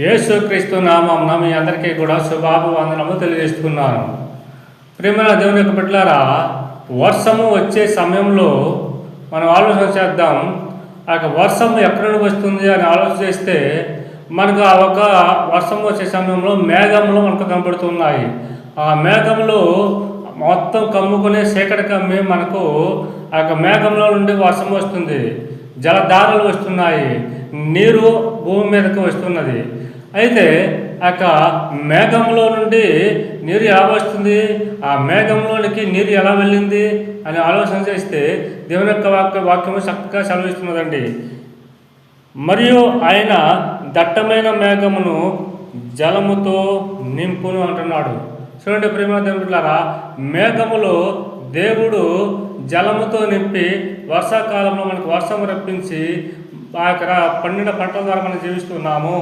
యేసుక్రీస్తు నామం మీ అందరికీ కూడా శుభాభివందనము తెలియజేస్తున్నాను. ప్రేమల దేవుని యొక్క బిడ్డలారా వర్షము వచ్చే సమయంలో మనం ఆలోచన చేద్దాం. ఆ యొక్క వర్షం ఎక్కడి నుండి వస్తుంది అని ఆలోచన చేస్తే మనకు ఆ ఒక వర్షం వచ్చే సమయంలో మేఘములు మనకు కనబడుతున్నాయి. ఆ మేఘంలో మొత్తం కమ్ముకునే సేకడ కమ్మి మనకు ఆ యొక్క మేఘంలో నుండి వర్షం వస్తుంది. జలధారలు వస్తున్నాయి. నీరు భూమి మీదకి వస్తున్నది. అయితే ఆ యొక్క మేఘంలో నుండి నీరు ఎలా వస్తుంది? ఆ మేఘంలోనికి నీరు ఎలా వెళ్ళింది? అని ఆలోచన చేస్తే దేవుని యొక్క వాక్య వాక్యము చక్కగా సెలవిస్తున్నదండి. మరియు ఆయన దట్టమైన మేఘమును జలముతో నింపును అంటున్నాడు. చూడండి ప్రేమ దేవుడులారా మేఘములో దేవుడు జలముతో నింపి వర్షాకాలంలో మనకు వర్షం రప్పించి ఆ యొక్క పండిన పంటల ద్వారా మనం జీవిస్తున్నాము